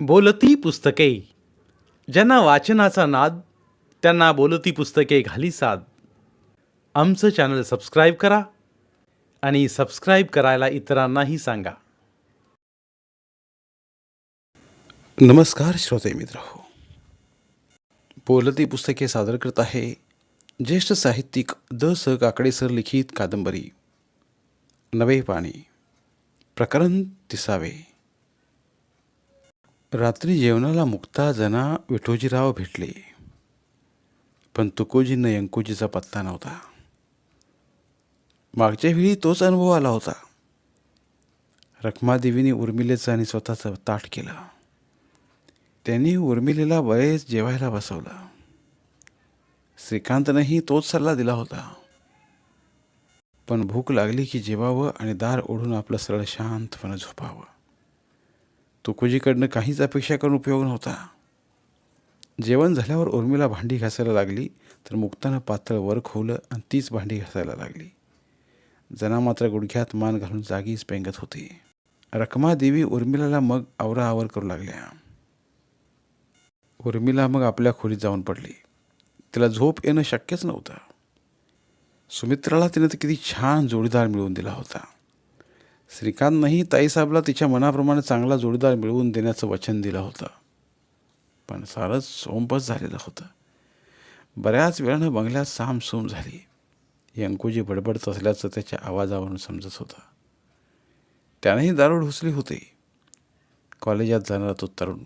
बोलती पुस्तके. ज्यांना वाचनाचा नाद त्यांना बोलती पुस्तके घाली साद. आमचं चॅनल सबस्क्राईब करा आणि सबस्क्राईब करायला इतरांनाही सांगा. नमस्कार श्रोते मित्र हो. बोलती पुस्तके सादर करत आहे ज्येष्ठ साहित्यिक द स काकडे सर लिखित कादंबरी. नवे पाणी. प्रकरण तिसावे. रात्री जेवणाला मुक्ता जना विठोजीराव भेटले. पण तुकोजींना यंकोजीचा पत्ता नव्हता. मागच्या वेळी तोच अनुभव आला होता. रखमादेवीने उर्मिलेचं आणि स्वतःचं ताट केलं. त्यांनी उर्मिलेला बरेच जेवायला बसवलं. श्रीकांतनंही तोच सल्ला दिला होता. पण भूक लागली की जेवावं आणि दार ओढून आपलं सरळ शांतपणे झोपावं. तुकोजीकडनं काहीच अपेक्षा करून उपयोग नव्हता. जेवण झाल्यावर उर्मिला भांडी घासायला लागली तर मुक्तानं पातळ वर खोवलं आणि तीच भांडी घासायला लागली. जना मात्र गुडघ्यात मान घालून जागीच पेंगत होती. रखमादेवी उर्मिलाला मग आवराआवर करू लागल्या. उर्मिला मग आपल्या खोलीत जाऊन पडली. तिला झोप येणं शक्यच नव्हतं. सुमित्राला तिने तर किती छान जोडीदार मिळवून दिला होता. श्रीकांतनंही ताईसाहेबला तिच्या मनाप्रमाणे चांगला जोडीदार मिळवून देण्याचं वचन दिलं होतं. पण सारंच सोमपच झालेलं होतं. बऱ्याच वेळानं बंगल्यात सामसूम झाली. यंकोजी बडबडत असल्याचं त्याच्या आवाजावरून समजत होतं. त्यानेही दारूड हुसली होती. कॉलेजात जाणारा तो तरुण.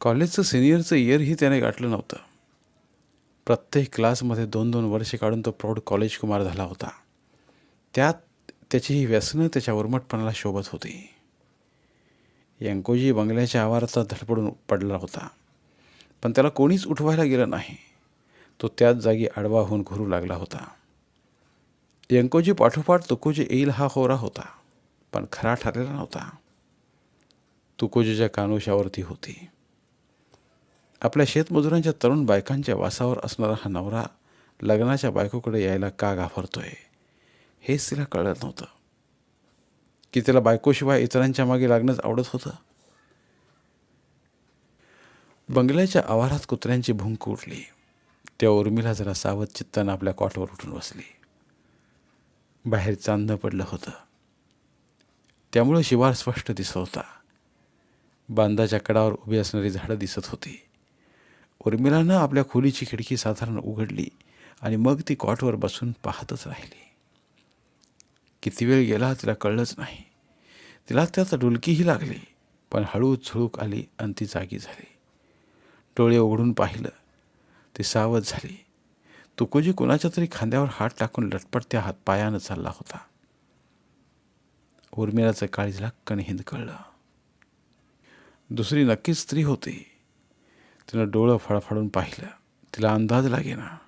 कॉलेजचं सिनियरचं इयरही त्याने गाठलं नव्हतं. प्रत्येक क्लासमध्ये दोन दोन वर्षे काढून तो प्रौढ कॉलेज कुमार झाला होता. त्यात त्याची ही व्यसनं त्याच्या उर्मटपणाला शोभत होती. यंकोजी बंगल्याच्या आवाराचा धडपडून पडला होता. पण त्याला कोणीच उठवायला गेलं नाही. तो त्याच जागी आडवा होऊन घुरू लागला होता. यंकोजी पाठोपाठ तुकोजी येईल हा होरा होता पण खरा ठरलेला नव्हता. तुकोजीच्या कानोशावरती होती. आपल्या शेतमजुरांच्या तरुण बायकांच्या वासावर असणारा हा नवरा लग्नाच्या बायकोकडे यायला का घाबरतोय? हेच तिला कळत नव्हतं. की तिला बायकोशिवाय इतरांच्या मागे लागणंच आवडत होतं. बंगल्याच्या आवारात कुत्र्यांची भुंक उठली. त्या उर्मिला जरा सावध चित्तानं आपल्या कॉटवर उठून बसली. बाहेर चांदणं पडलं होतं. त्यामुळं शिवार स्पष्ट दिसत होता. बांधाच्या कडावर उभी असणारी झाडं दिसत होती. उर्मिलानं आपल्या खोलीची खिडकी साधारण उघडली आणि मग ती कॉटवर बसून पाहतच राहिली. किती वेळ गेला तिला कळलंच नाही. तिला त्यात डुलकीही लागली पण हळू झुळूक आली आणि ती जागी झाली. डोळे उघडून पाहिलं ती सावध झाली. तुकोजी कुणाच्या तरी खांद्यावर हात टाकून लटपटत्या हात पायानं चालला होता. उर्मिलाचं काळीज कणहिंद हिंद कळलं. दुसरी नक्कीच स्त्री होती. तिनं डोळं फळफळून पाहिलं. तिला अंदाज लागेना.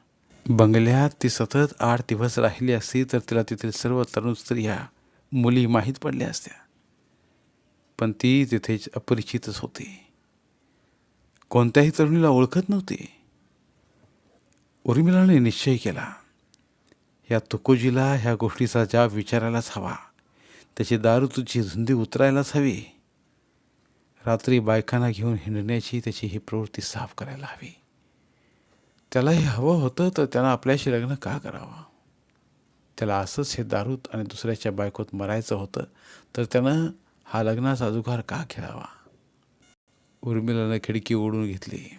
बंगल्यात ती सतत आठ दिवस राहिली असती तर तिला तेथील सर्व तरुण स्त्रिया मुली माहीत पडल्या असत्या. पण ती तिथेच अपरिचितच होती. कोणत्याही तरुणीला ओळखत नव्हती. उर्मिलाने निश्चय केला. या तुकोजीला ह्या गोष्टीचा जाब विचारायलाच हवा. त्याची दारू तुझी झुंदी उतरायलाच हवी. रात्री बायकांना घेऊन हिंडण्याची त्याची ही प्रवृत्ती साफ करायला हवी. त्यालाही हवं होतं तर त्यानं आपल्याशी लग्न का करावं? त्याला असंच हे दारूत आणि दुसऱ्याच्या बायकोत मरायचं होतं तर त्यानं हा लग्नाचा जुगार का खेळावा? उर्मिलानं खिडकी ओढून घेतली.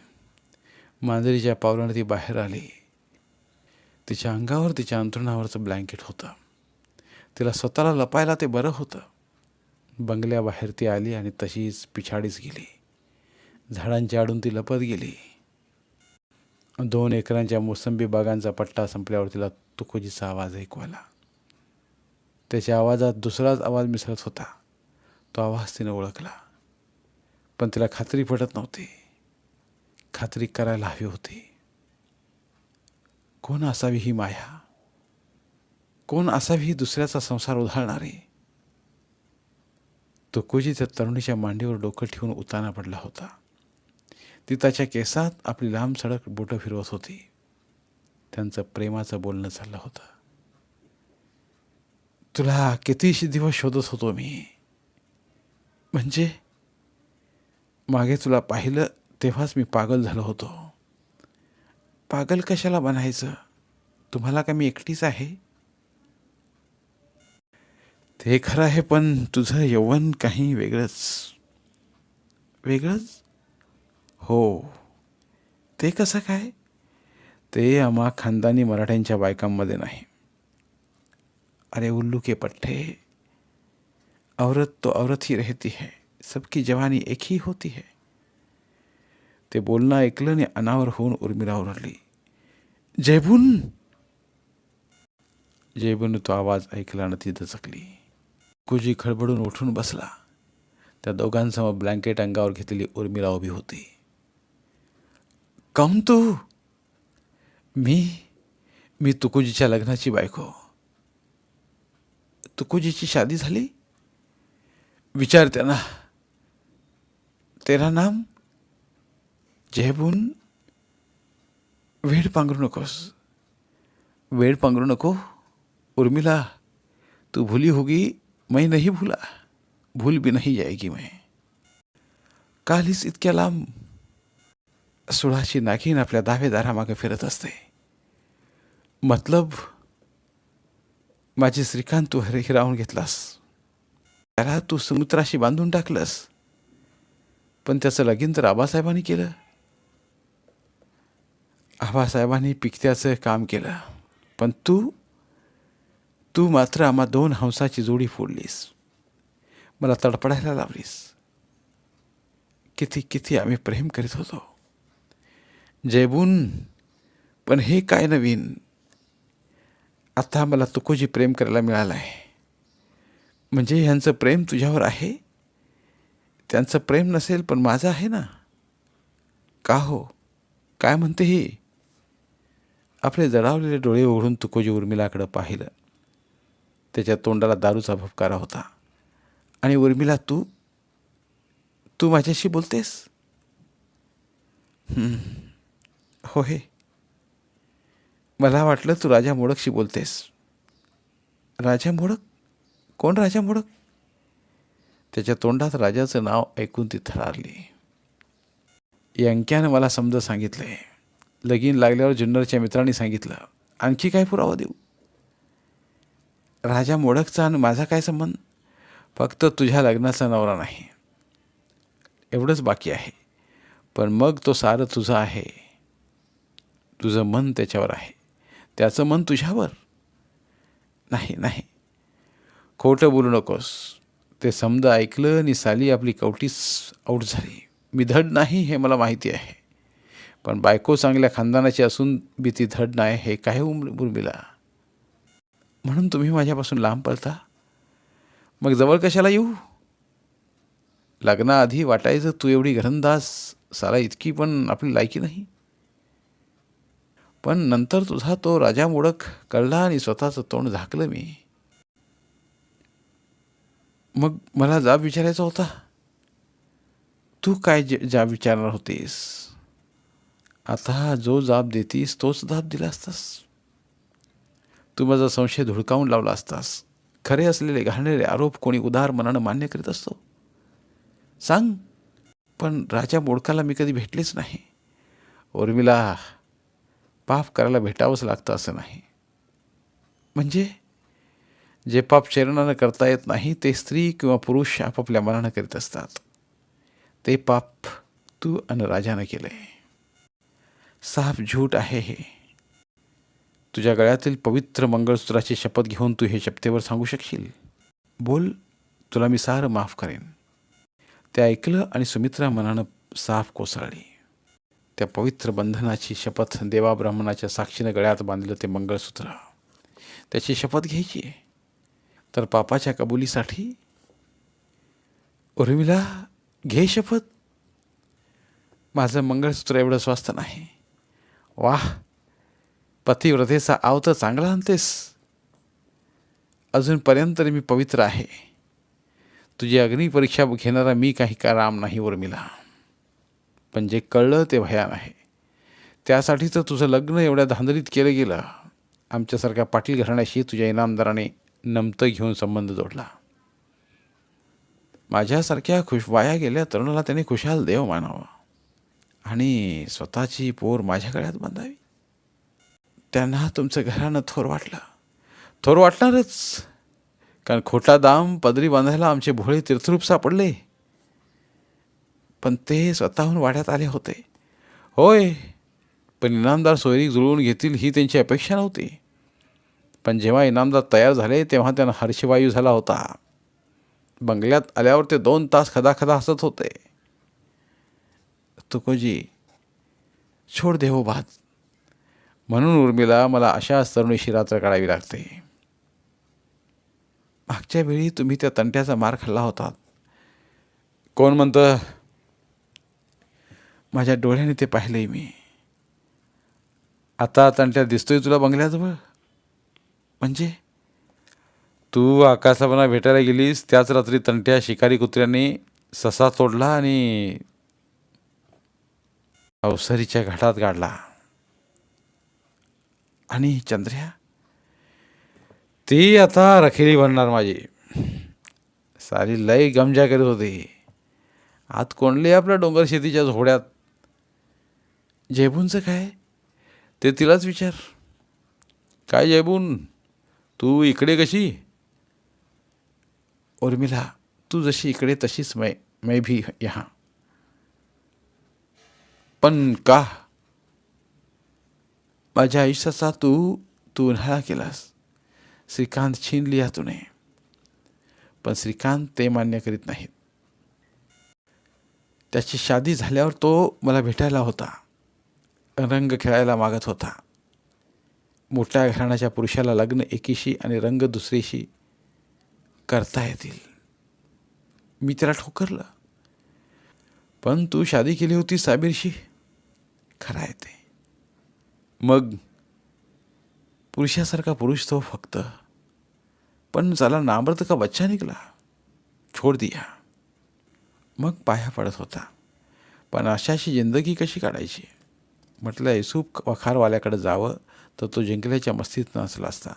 मांजरीच्या पावलानं ती बाहेर आली. तिच्या अंगावर तिच्या अंथरुणावरचं ब्लँकेट होतं. तिला स्वतःला लपायला ते बरं होतं. बंगल्याबाहेर ती आली आणि तशीच पिछाडीच गेली. झाडांच्या आडून ती लपत गेली. दोन एकरांच्या मोसंबी बागांचा पट्टा संपल्यावर तिला तुकोजीचा आवाज ऐकू आला. त्याच्या आवाजात दुसराच आवाज मिसळत होता. तो आवाज तिने ओळखला. पण तिला खात्री पटत नव्हती. खात्री करायला हवी होती. कोण असावी ही माया? कोण असावी ही दुसऱ्याचा संसार उधाळणारी? तुकोजी त्या तरुणीच्या मांडीवर डोकं ठेवून उताना पडला होता. ती त्याच्या केसात आपली लांब सडक बोटं फिरवत होती. त्यांचं प्रेमाचं बोलणं चाललं होतं. तुला कितीशी दिवस शोधत होतो मी? म्हणजे मागे तुला पाहिलं तेव्हाच मी पागल झालो होतो. पागल कशाला बनायचं? तुम्हाला का मी एकटीच आहे? ते खरं आहे पण तुझं यवन काही वेगळंच वेगळंच हो. ते कसं काय? ते आम्हा खानदानी मराठ्यांच्या बायकांमध्ये नाही. अरे उल्लू के पट्टे औरत तो औरत ही रहती है सबकी जवानी एक ही होती है। ते बोलणं ऐकलं आणि अनावर होऊन उर्मिला ओरडली जयबून! जयबून तो आवाज ऐकला न ती दचकली कुजी खडबडून उठून बसला. त्या दोघांसमोर ब्लँकेट अंगावर घेतलेली उर्मिला उभी होती. काऊन तू? मी मी तुकोजीच्या लग्नाची बायको. तुकोजीची शादी झाली? विचार त्यांना. तेरा नाम जयबून वेड पांघरू नकोस. वेड पांघरू नको उर्मिला. तू भुली होगी मैं नहीं भुला. भूल भी नहीं जाएगी मैं. कालीच इतक्या लांब सुळाची नागिन आपल्या दावेदारामागे फिरत असते. मतलब माझी श्रीकांत तू हरे हिरावून घेतलास. त्याला तू समुद्राशी बांधून टाकलंस. पण त्याचं लगीन तर आबासाहेबांनी केलं. आबासाहेबांनी पिकत्याचं काम केलं. पण तू तू मात्र आम्हा दोन हंसाची जोडी फोडलीस. मला तडपडायला लावलीस. किती किती आम्ही प्रेम करीत होतो. जयबून पण हे काय नवीन? आता मला तुकोजी प्रेम करायला मिळालं आहे. म्हणजे ह्यांचं प्रेम तुझ्यावर आहे? त्यांचं प्रेम नसेल पण माझं आहे ना? का हो? काय म्हणते ही? आपले जडावलेले डोळे उघडून तुकोजी उर्मिलाकडं पाहिलं. त्याच्या तोंडाला दारूचा भपकारा होता. आणि उर्मिला तू? तू माझ्याशी बोलतेस? होय हो हे. मला वाटलं तू राजा मोडकशी बोलतेस. राजा मोडक? कोण राजा मोडक? त्याच्या तोंडात राजाचं नाव ऐकून ती थरारली. यंक्यानं मला समज सांगितलंय लगीन लागल्यावर जुन्नरच्या मित्रांनी सांगितलं आणखी काय पुरावा देऊ? राजा मोडकचा आणि माझा काय संबंध? फक्त तुझ्या लग्नाचा नवरा नाही. एवढंच बाकी आहे. पण मग तो सारं तुझं आहे. तुझं मन त्याच्यावर आहे. त्याचं मन तुझ्यावर. नाही नाही. खोटं बोलू नकोस. ते समजा ऐकलं आणि साली आपली कवटीस आऊट झाली. मी धड नाही हे मला माहिती आहे. पण बायको चांगल्या खानदानाची असून बी ती धड नाही हे काय उम उर्मिला? म्हणून तुम्ही माझ्यापासून लांब पळता? मग जवळ कशाला येऊ? लग्नाआधी वाटायचं तू एवढी घरंदाज साला इतकी पण आपली लायकी नाही. पण नंतर तुझा तो राजा मोडक कळला आणि स्वतःचं तोंड झाकलं मी. मग मला जाब विचारायचा होता. तू काय जे जाब विचारणार होतीस? आता जो जाब देतीस तोच जाब दिला असतास. तू माझा संशय धुडकावून लावला असतास. खरे असलेले घालणारे आरोप कोणी उदार मनानं मान्य करीत असतो? सांग. पण राजा मोडकाला मी कधी भेटलेच नाही. उर्मिला पाप करायला भेटावंच लागतं असं नाही. म्हणजे जे पाप शरीरानं करता येत नाही ते स्त्री किंवा पुरुष आपापल्या मनानं करीत असतात. ते पाप तू आणि राजानं केलं आहे साफ झूट आहे हे. तुझ्या गळ्यातील पवित्र मंगळसूत्राची शपथ घेऊन तू हे शपथेवर सांगू शकशील? बोल तुला मी सारं माफ करेन. ते ऐकलं आणि सुमित्रा मनानं साफ कोसळली. त्या पवित्र बंधनाची शपथ देवा ब्राह्मणाच्या साक्षीनं गळ्यात बांधलं ते मंगळसूत्र. त्याची शपथ घ्यायची आहे. तर पापाच्या कबुलीसाठी उर्मिला घे शपथ. माझं मंगळसूत्र एवढं स्वस्त नाही. वाह पतिव्रतेचा आव तर चांगला आणतेस. अजूनपर्यंत तरी मी पवित्र आहे. तुझी अग्निपरीक्षा घेणारा मी काही का राम नाही उर्मिला. पण जे कळलं ते भयान आहे. त्यासाठी तर तुझं लग्न एवढ्या धांदलीत केलं गेलं. आमच्यासारख्या पाटील घराण्याशी तुझ्या इनामदाराने नमतं घेऊन संबंध जोडला. माझ्यासारख्या खुश वाया गेल्या तरुणाला त्याने खुशाल देव मानावा. आणि स्वतःची पोर माझ्या गळ्यात बांधावी. त्यांना तुमचं घरानं थोर वाटलं. थोर वाटणारच. कारण खोटा दाम पदरी बांधायला आमचे भोळे तीर्थरूप सापडले. पण ते स्वतःहून वाड्यात आले होते. होय पण इनामदार सोयरीक जुळवून घेतील ही त्यांची अपेक्षा नव्हती. पण जेव्हा इनामदार तयार झाले तेव्हा त्यांना हर्षवायू झाला होता. बंगल्यात आल्यावर ते दोन तास खदाखदा हसत होते. तुकोजी छोड देवो हो भात. म्हणून उर्मिला मला अशाच तरुणीशी रात्र काढावी लागते. मागच्या वेळी तुम्ही त्या तंट्याचा मार खाल्ला होता. कोण म्हणतं माझ्या डोळ्याने ते पाहिलंय मी. आता तंट्या दिसतोय तुला बंगल्याजवळ? म्हणजे? तू आकाशापणा भेटायला गेलीस त्याच रात्री तंट्या शिकारी कुत्र्याने ससा तोडला आणि अवसरीच्या घाटात गाडला. आणि चंद्र्या? ती आता रखेली बनणार माझी. सारी लय गमजा करत होती. आत कोंडली आपल्या डोंगर शेतीच्या झोड्यात. जयबूनचं काय? ते तिलाच विचार. काय जयबून तू इकडे कशी? उर्मिला तू जशी इकडे तशीच मै मै भी यहाँ. पण का? माझ्या आयुष्याचा तू तू उन्हाळा केलास. श्रीकांत छीन लिया तुने. पण श्रीकांत ते मान्य करीत नाहीत. त्याची शादी झाल्यावर तो मला भेटायला होता. रंग खेळायला मागत होता. मोठ्या घराण्याच्या पुरुषाला लग्न एकीशी आणि रंग दुसरीशी करता येतील. मी त्याला ठोकरलं. पण तू शादी केली होती साबीरशी? खरं आहे ते. मग पुरुषासारखा पुरुष तो फक्त. पण चला नामर्द का बच्चा निघला? छोड दिया. मग पाया पडत होता. पण अशाशी जिंदगी कशी काढायची? म्हटलं युसूफ वखारवाल्याकडे जावं तर तो जिंकल्याच्या मस्तीत नसला असता.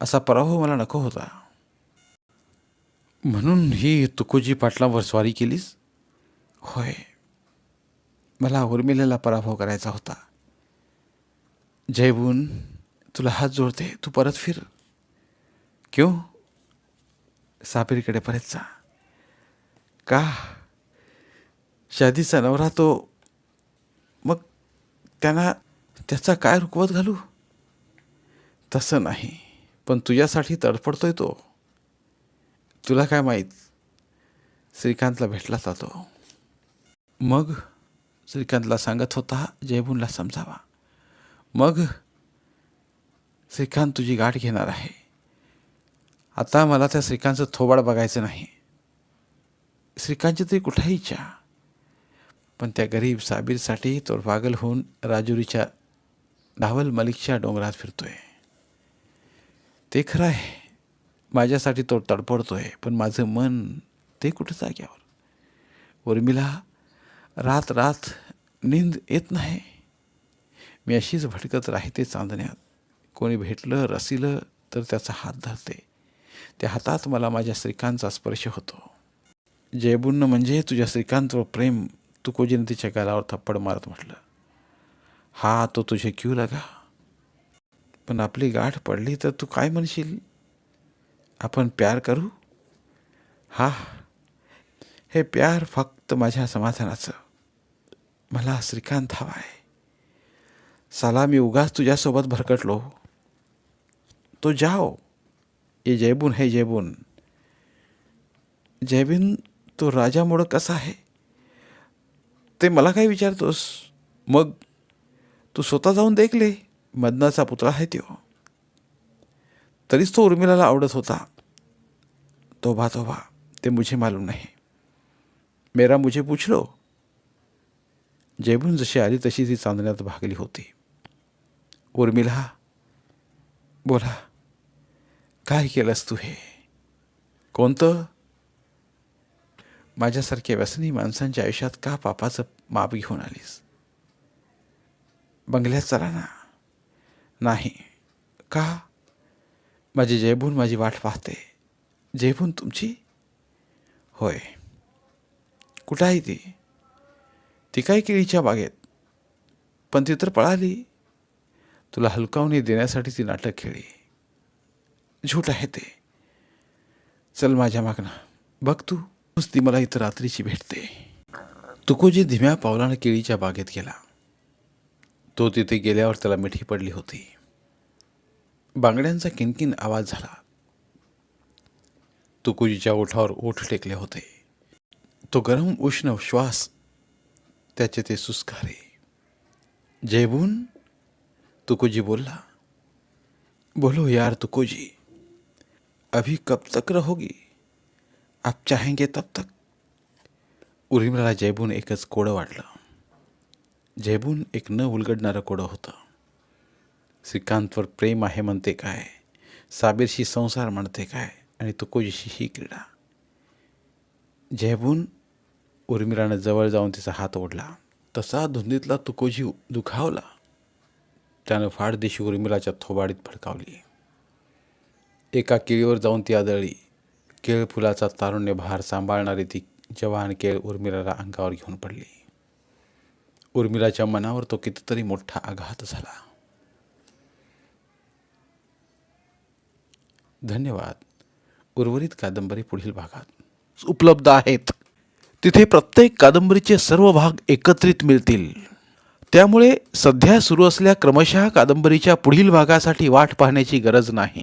असा पराभव मला नको होता. म्हणून ही तुकोजी पाटलावर स्वारी केलीस? होय. मला उर्मिलेला पराभव करायचा होता. जयबून तुला हात जोडते तू परत फिर. क्यों? साबीरकडे परत जा. का? शादीचा नवरा तो त्यांना त्याचा काय रुकवत घालू? तसं नाही पण तुझ्यासाठी तडफडतोय तो. तुला काय माहीत? श्रीकांतला भेटला जातो मग श्रीकांतला सांगत होता जयबूनला समजावा. मग श्रीकांत तुझी गाठ घेणार आहे. आता मला त्या श्रीकांतचं थोबाड बघायचं नाही. श्रीकांतची तरी कुठेही इच्छा पण त्या गरीब साबीरसाठी तो पागल होऊन राजुरीच्या धावल मलिकच्या डोंगरात फिरतोय. ते खरं आहे. माझ्यासाठी तो तडफडतोय पण माझं मन ते कुठं जाग्यावर? उर्मिला रात रात नींद येत नाही. मी अशीच भटकत राहते चांदण्यात. कोणी भेटलं रसिलं तर त्याचा हात धरते. त्या हातात मला माझ्या श्रीकांतचा स्पर्श होतो. जयबुन्न म्हणजे तुझ्या श्रीकांतवर प्रेम. तू तिच्या गालावर थप्पड मारत म्हटलं हा तो तुझे क्यू लगा. पण आपली गाठ पडली तर तू काय म्हणशील? आपण प्यार करू? हा हे. प्यार फक्त माझ्या समाधानाचं. मला श्रीकांत हवा आहे साला मी उगाच तुझ्यासोबत भरकटलो. तो जाओ. ये जयबून हे जयबून. जयबीन तो राजामुळं कसा आहे? ते मला काय विचारतोस? मग तू स्वतः जाऊन देखले मदनाचा पुतळा आहे तो. तरीच तो उर्मिलाला आवडत होता. तोभा तोभा ते मुझे मालूम नाही. मेरा मुझे पूछलो जेबून जशी आली तशी ती चांदण्यात भागली होती. उर्मिला बोला काय केलंस तू हे? कोणतं? माझ्यासारख्या व्यसनी माणसांच्या आयुष्यात का पापाचं माप घेऊन आलीस? बंगल्यात चला ना. नाही. का? माझी जयबून माझी वाट पाहते. जयबून तुमची? होय. कुठं आहे ती? ती काय केळीच्या बागेत? पण ती तर पळाली. तुला हलकावणी देण्यासाठी ती नाटक खेळी. झूट आहे ते. चल माझ्या मागनं. बघ तू. ती मला इथं रात्रीची भेटते. तुकोजी धीम्या पावलानं केळीच्या बागेत गेला. तो तिथे गेल्यावर त्याला मिठी पडली होती. बांगड्यांचा किनकिन आवाज झाला. तुकोजीच्या ओठावर ओठ टेकले होते. तो गरम उष्ण श्वास त्याचे ते सुस्कारे. जयबून तुकोजी बोलला बोलो यार तुकोजी अभी कब तक रहोगी? आप चाहेंगे तब तक उर्मिला जयबून एकच कोडं वाटलं जयबून एक न उलगडणारं कोडं होतं. श्रीकांतवर प्रेम आहे म्हणते काय? साबीरशी संसार म्हणते काय? आणि तुकोजीशी ही क्रीडा. जयबून उर्मिलानं जवळ जाऊन तिचा हात ओढला. तसा धुंदीतला तुकोजी दुखावला. त्यानं फाडदिशी उर्मिलाच्या थोबाडीत भडकावली. एका किळीवर जाऊन ती आदळली. केळ फुलाचा तारुण्य भार सांभाळणारी ती जवान केळ उर्मिलाला अंगावर घेऊन पडली. उर्मिलाच्या मनावर तो कितीतरी मोठा आघात झाला. धन्यवाद. उर्वरित कादंबरी पुढील भागात उपलब्ध आहेत. तिथे प्रत्येक कादंबरीचे सर्व भाग एकत्रित मिळतील. त्यामुळे सध्या सुरू असल्या क्रमशः कादंबरीच्या पुढील भागासाठी वाट पाहण्याची गरज नाही.